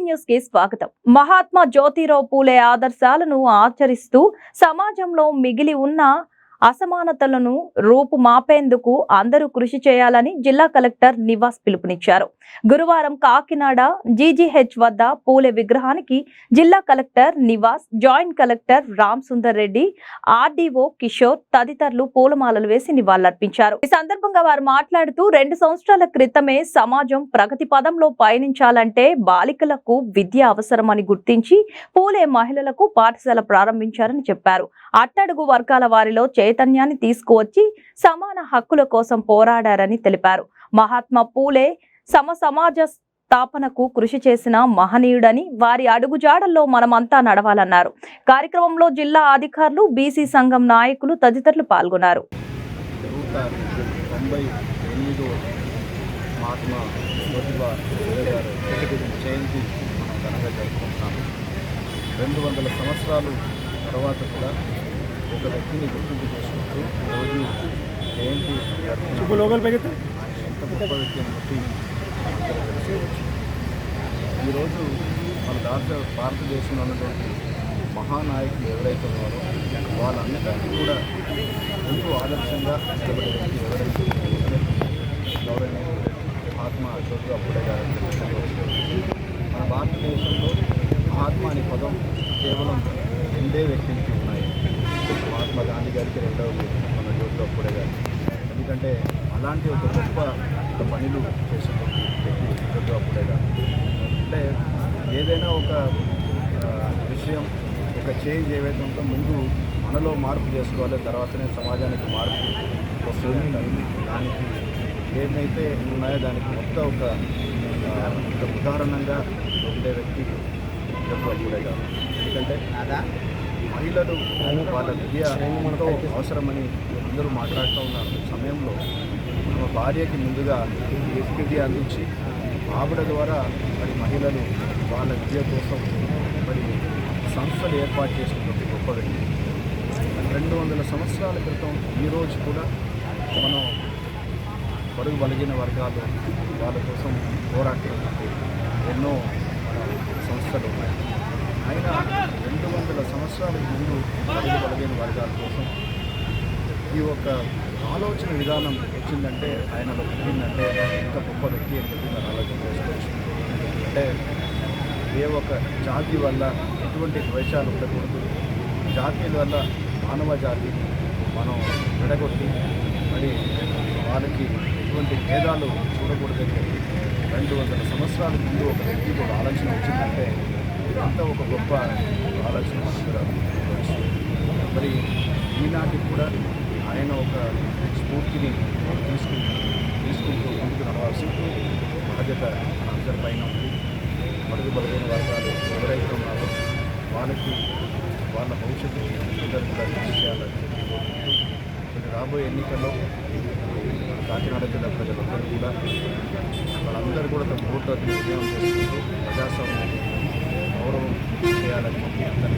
న్యూస్కి స్వాగతం. మహాత్మా జ్యోతిరావు పూలే ఆదర్శాలను ఆచరిస్తూ సమాజంలో మిగిలి ఉన్న అసమానతలను రూపుమాపేందుకు అందరూ కృషి చేయాలని జిల్లా కలెక్టర్ నివాస్ పిలుపునిచ్చారు. గురువారం కాకినాడ జీజీహెచ్ వద్ద పూలే విగ్రహానికి జిల్లా collector Nivas joint collector Ram Sundar Reddy RDO Kishore తదితరులు పూలమాలలు వేసి నివాళులర్పించారు. ఈ సందర్భంగా వారు మాట్లాడుతూ రెండు సంవత్సరాల క్రితమే సమాజం ప్రగతి పదంలో పయనించాలంటే బాలికలకు విద్య అవసరమని గుర్తించి పూలే మహిళలకు పాఠశాల ప్రారంభించారని చెప్పారు. అట్టడుగు వర్గాల వారిలో చైతన్యాన్ని తీసుకువచ్చి సమాన హక్కుల కోసం పోరాడారని తెలిపారు. మహాత్మా పూలే సమ సమాజ స్థాపనకు కృషి చేసిన మహనీయుడని వారి అడుగుజాడల్లో మనమంతా నడవాలన్నారు. కార్యక్రమంలో జిల్లా అధికారులు బీసీ సంఘం నాయకులు తదితరులు పాల్గొన్నారు. రెండు వందల సంవత్సరాలు తర్వాత కూడా ఒక వ్యక్తిని గుర్తింపు చేసుకుంటూ రోజు జయంతి ఎంత గొప్ప వ్యక్తి అని బట్టి ఈరోజు మన భారత భారతదేశంలో ఉన్నటువంటి మహానాయకులు ఎవరైతే ఉన్నారో వాళ్ళందరికీ కూడా ఎంతో ఆదర్శంగా నిలబడే వ్యక్తి ఎవరైతే గౌరవనీయులు మహాత్మా జ్యోతిరావు పూలే గారు. మన భారతదేశంలో మహాత్మా అనే పదం కేవలం రెండే వ్యక్తులకి ఉన్నాయి రెండవ మన జ్యోతిరావు పూలే గారు. ఎందుకంటే అలాంటి ఒక గొప్ప పనులు చేసినటువంటి వ్యక్తి జ్యోతిరావు పూలే గారు. అంటే ఏదైనా ఒక విషయం ఒక చేంజ్ ఏవైతే ఉందో ముందు మనలో మార్పు చేసుకోవాలి తర్వాతనే సమాజానికి మార్పు వస్తుంది దానికి ఏదైతే ఉన్నాయో దానికి మొత్తం ఒక ఉదాహరణంగా ఉండే వ్యక్తి జ్యోతిరావు గారు. ఎందుకంటే మహిళలు వాళ్ళ విద్య ఎంతో అవసరమని అందరూ మాట్లాడుతూ ఉన్న సమయంలో తమ భార్యకి ముందుగా విద్య అందించి ఆవిడ ద్వారా మరి మహిళలు వాళ్ళ విద్య కోసం మరి సంస్థలు ఏర్పాటు చేసినటువంటి గొప్ప వ్యక్తి. రెండు వందల సంవత్సరాల క్రితం ఈరోజు కూడా మనం పొరుగు బలిగిన వర్గాలు వాళ్ళ కోసం పోరాటేటువంటి ఎన్నో మన సంస్థలు. ఉన్నాయి అయినా రెండు వందల సంవత్సరాల ముందు పొరుగు వర్గాల కోసం ఈ ఒక ఆలోచన విధానం వచ్చిందంటే ఆయనలో పుట్టిందంటే ఎంత గొప్ప వ్యక్తి అని చెప్పి మనం ఆలోచన చేసుకోవచ్చు. అంటే ఏ ఒక జాతి వల్ల ఎటువంటి ద్వేషాలు ఉండకూడదు. జాతి వల్ల మానవ జాతి మనం విడగొట్టి మరి వాళ్ళకి ఎటువంటి భేదాలు చూడకూడదని చెప్పి రెండు వందల సంవత్సరాల ముందు ఒక వ్యక్తి ఒక ఆలోచన వచ్చిందంటే ఇదంతా ఒక గొప్ప ఆలోచన మనం కూడా మరి ఈనాటికి కూడా ఆయన ఒక స్ఫూర్తిని మనం తీసుకుంటూ తీసుకుంటూ ముందుకు నడవాల్సిన బాధ్యత అందరి పైన ఉంది. మరుగు బలమైన వర్గాలు ఎవరైతే ఉన్నారో వాళ్ళకి వాళ్ళ భవిష్యత్తు అందరూ కూడా చేయాలని చెప్పి రాబోయే ఎన్నికల్లో కాకినాడ జిల్లా ప్రజలందరూ కూడా వాళ్ళందరూ కూడా తమ ఓటు విజయం చేసుకుంటూ ప్రజాస్వామ్యాన్ని గౌరవం